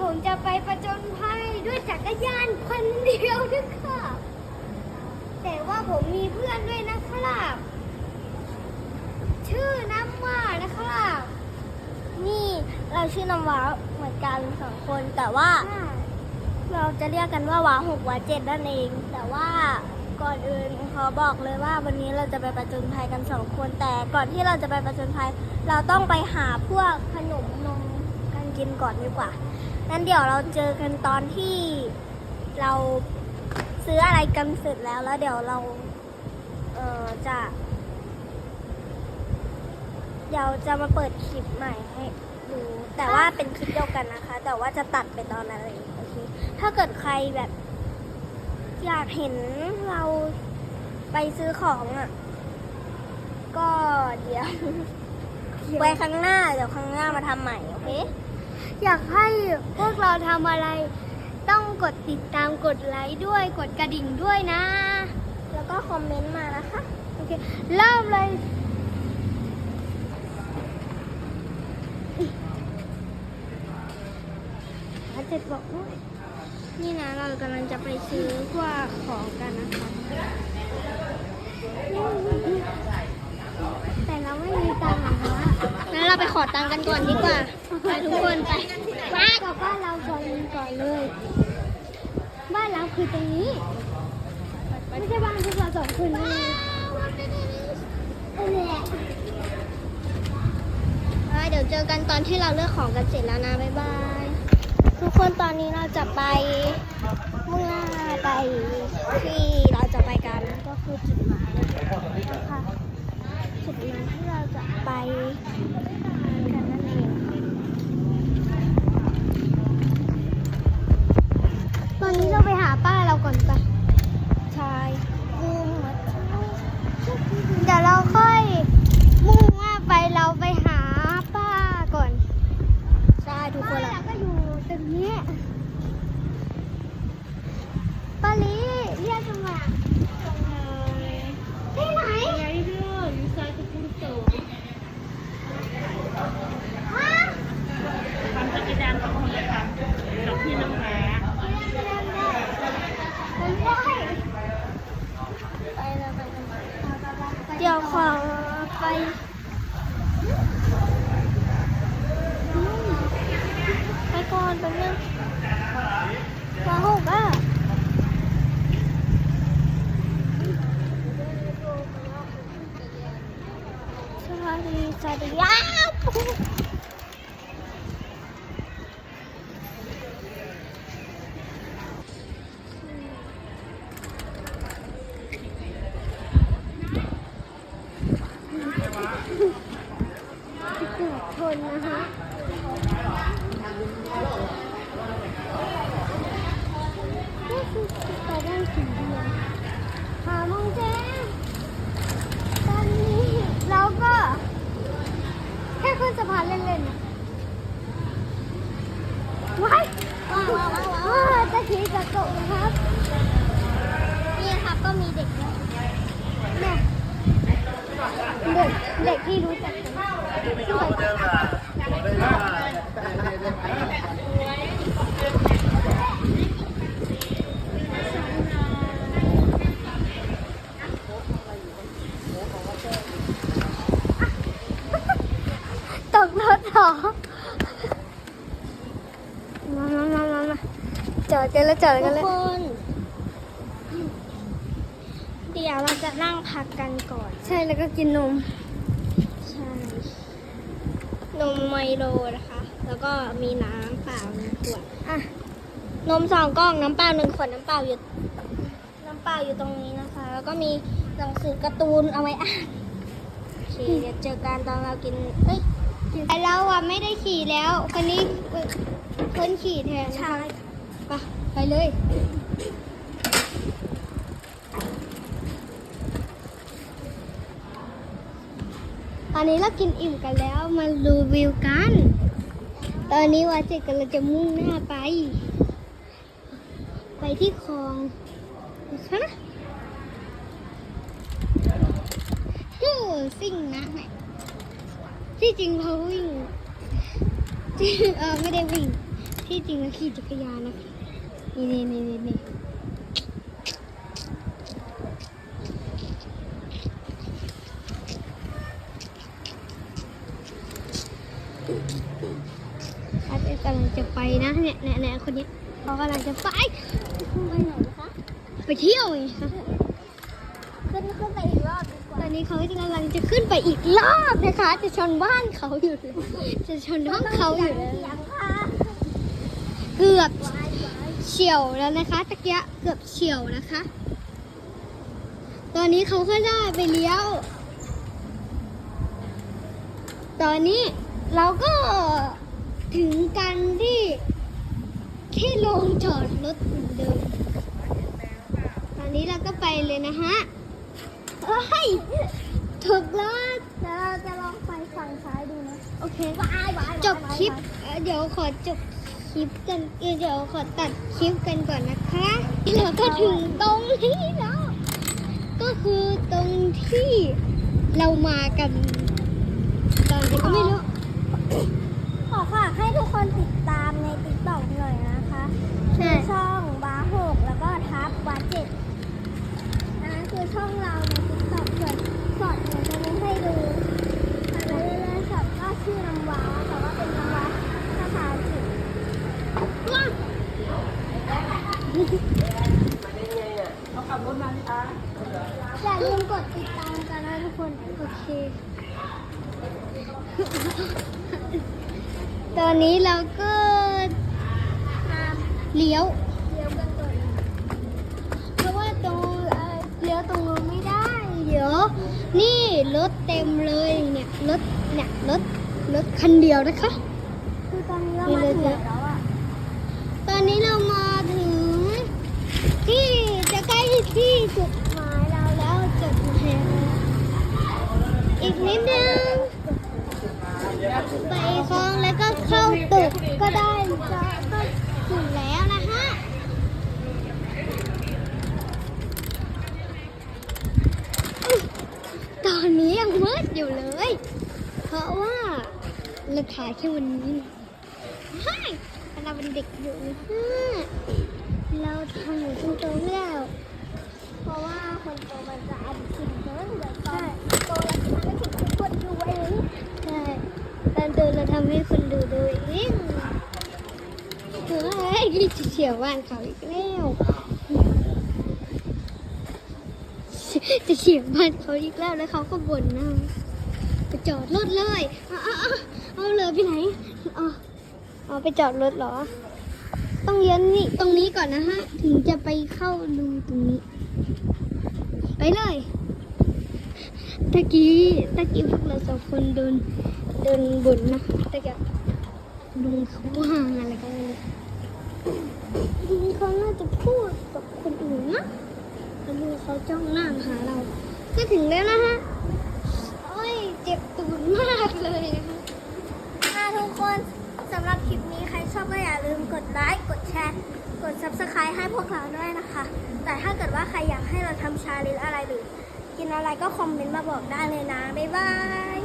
ผมจะไปประจนภัยด้วยจักรยานคนเดียวด้วยค่ะแต่ว่าผมมีเพื่อนด้วยนะครับ ชื่อน้ำว่านะครับ นี่เราชื่อน้ำว้าเหมือนกันสองคนแต่ว่า เราจะเรียกกันว่าว้าหกว้าเจ็ดนั่นเอง แต่ว่าก่อนอื่นขอบอกเลยว่าวันนี้เราจะไปประจนภัยกันสองคนแต่ก่อนที่เราจะไปประจนภัย เราต้องไปหาพวกขนมนมกันกินก่อนดีกว่า งั้นเดี๋ยวเราเจอกันตอนที่เราซื้ออะไรกันเสร็จแล้วแล้วเดี๋ยวเรา เออจะ เดี๋ยวจะมาเปิดคลิปใหม่ให้ดูแต่ว่าเป็นคลิปเดียวกันนะคะ แต่ว่าจะตัดไปตอนอะไรโอเคถ้าเกิดใครแบบ อยากเห็นเราไปซื้อของอะ ก็เดี๋ยวไว้ครั้งหน้า เดี๋ยวครั้งหน้ามาทำใหม่ โอเค อยากให้พวกเราทำอะไร ต้องกดติดตามกดไลค์ด้วยกดกระดิ่งด้วยนะ แล้วก็คอมเมนต์มานะคะโอเคเริ่มเลยอาเจ็ดบอกว่านี่นะเรากำลังจะไปซื้อพวกของกันนะคะแต่เราไม่มีตังค์นะ งั้นเราไปขอตังค์กันก่อนดีกว่า ไปทุกคนไปบ้านกับบ้านเราก่อนก่อนเลย บ้านเราคือตรงนี้ ไม่ใช่บ้านพวกเราสองคนนะนั่นแหละเดี๋ยวเจอกันตอนที่เราเลือกของกันเสร็จแล้วนะ บ๊ายบาย ทุกคนตอนนี้เราจะไปมุ่งหน้าไปที่เราจะไปกันก็คือจุดหมายนะคะ จุดนั้นที่เราจะไปกันนั่นเองตอนนี้เราไปหาป้าเราก่อนไป ใช่ลืมหมด เดี๋ยวเราค่อยมุ่งหน้าไปเราไปหาป้าก่อน ใช่ทุกคน ป้า ละ ก็อยู่ตรงนี้ป้าลีเรียกทำไมที่ไหนฮะ ทำจักรยานสองคนเลยค่ะกับพี่น้องหมา ไปเลยไปเลยเดี๋ยวขอ ไปไปก่อนไป๊บนึงมาหกอะสวัสดีสวัสดีอ้าวเกือบ ชนนะคะนี่คือไปได้ถึงเดือนหาโมงเช้าตอนนี้เราก็ แค่ขึ้นสะพานเล่นๆนะว้ายว้าวว้าวว้าวว้าวจะขี่จะตกนะครับ นี่ครับก็มีเด็กด้วยเนี่ยเด็ก เด็กที่รู้จัก ตกรถเหรอมามามามามาจอดกันแล้วจอดทุกันกเลยคน เดี๋ยวเราจะนั่งพักกันก่อน ใช่แล้วก็กินนมใช่ นมไมโลนะคะ แล้วก็มีน้ำเปล่าหนึ่งขวดอะนมสองกล่องน้ำเปล่าหนึ่งขวดน้ำเปล่าอยู่น้ำเปล่าอยู่ตรงนี้นะคะ แล้วก็มีหนังสือการ์ตูนเอาไว้อ่านโอเคเดี๋ยวเจอกันตอนเรากินเอ้ยแต่เราอะไม่ได้ขี่แล้วคนนี้คนขี่แทนใช่ไปไปเลย อนนี้เรากินอิ่มกันแล้วมาดูวิวกัน ตอนนี้วาเจกกันเราจะมุ่งหน้าไป ไปที่คลองฮะฮู้ซิ่งนะที่จริงเราวิ่งเออไม่ได้วิ่ง ที่จริงแล้วขี่จักรยานนะคะนี่นี่นี่นี่นี่อาจจะกำ ลังจะไปนะเนี่ยเนี่ยเนี่ยคนนี้เขากำลังจะไปไปไหนนะคะไปเที่ยวไงคะขึ้นขึ้นไปอีกรอบดีกว่าตอนนี้เขากำลังจะขึ้นไปอีกรอบนะคะ จะชนบ้านเขาอยู่เลยจะชนห้องเขาอยู่เลยเสียงค่ะเกือบวายวายเฉียวแล้วนะคะตะเกียะเกือบเฉียวนะคะ ตอนนี้เขาก็ได้ไปเลี้ยว ตอนนี้เราก็ ถึงกันที่ที่โรงจอดรถเหมือนเดิม ตอนนี้เราก็ไปเลยนะฮะเฮ้ยถูกแล้วเดี๋ยวเราจะลองไปฝั่งซ้ายดูนะ โอเควายวายจบคลิปเอ่อเดี๋ยวขอจบคลิปกันเอ่อเดี๋ยวขอตัดคลิปกันก่อนนะคะแล้วก็ถึงตรงนี้แล้ว ก็คือตรงที่เรามากัน ตอนนี้ก็ไม่รู้ ขอฝากให้ทุกคนติดตามในติ๊กต็อกหน่อยนะคะใช่คือช่องบาหกแล้วก็ทับวาเจ็ดอันนั้นคือช่องเราในติ๊กต็อกส่วนสอดเดี๋ยวจะมีให้ดูอะไรเรื่อยๆสอดก็ชื่อน้ำว้าแต่ว่าเป็นน้ำว้าภาษาอังกฤษว้าเขาขับรถมาที่ร้านอย่าลืมกดติดตามกันนะทุกคน โอเค ตอนนี้เราก็ตามเลี้ยวเดี๋ยวกันก่อนเพราะว่าตรงเอ่อเลี้ยวตรงนู้นไม่ได้ เดี๋ยว นี่รถเต็มเลยเนี่ยรถเนี่ยรถรถคันเดียวนะคะคือตอนนี้เรามาถึงแล้วอะตอนนี้เรามาถึง ที่จะใกล้ที่จุดหมายเราแล้วจุดหมายเราอีกนิดนึง ไปคลองแล้วก็เข้าตึกก็ได้จะก็ถึงแล้วนะฮะตอนนี้ยังมืดอยู่เลย เพราะว่าเราถ่ายแค่วันนี้ใช่เราเป็นเด็กอยู่นะฮะเราทำอยู่ตรงๆแล้ว เพราะว่าคนโตมันจะเหมือนตอนโตแล้วทำให้ถึงทุกคนดูเอง ใช่ตอนเดินเราทำให้คนดูดูเองเฮ้ยนี่จะเฉียวบ้านเขาอีกแล้วจะเฉียวบ้านเขาอีกแล้วแล้วเขาก็บ่นนะไปจอดรถเลยเอาเอาเอาเลยไปไหนเอาเอาไปจอดรถเหรอ ต้องเลี้ยนนี่ตรงนี้ก่อนนะฮะ ถึงจะไปเข้าดูตรงนี้ ไปเลยตะกี้ตะกี้พวกเราสองคนเดินเดินบนนะตะกี้ลุงเขาว่างอะไรกันเลย ลุงเขาน่าจะพูดกับคนอื่นนะแล้วลุงเขาจ้องหน้ามาหาเรา ก็ถึงแล้วนะฮะ โอ้ย เจ็บตูดมากเลยนะคะค่ะทุกคนสำหรับคลิปนี้ใครชอบก็อย่าลืมกดไลค์ กดแชร์ กด subscribe ให้พวกเราด้วยนะคะ แต่ถ้าเกิดว่าใครอยากให้เราทำชาเลนจ์อะไรหรือ กินอะไรก็คอมเมนต์มาบอกได้เลยนะ บ๊ายบาย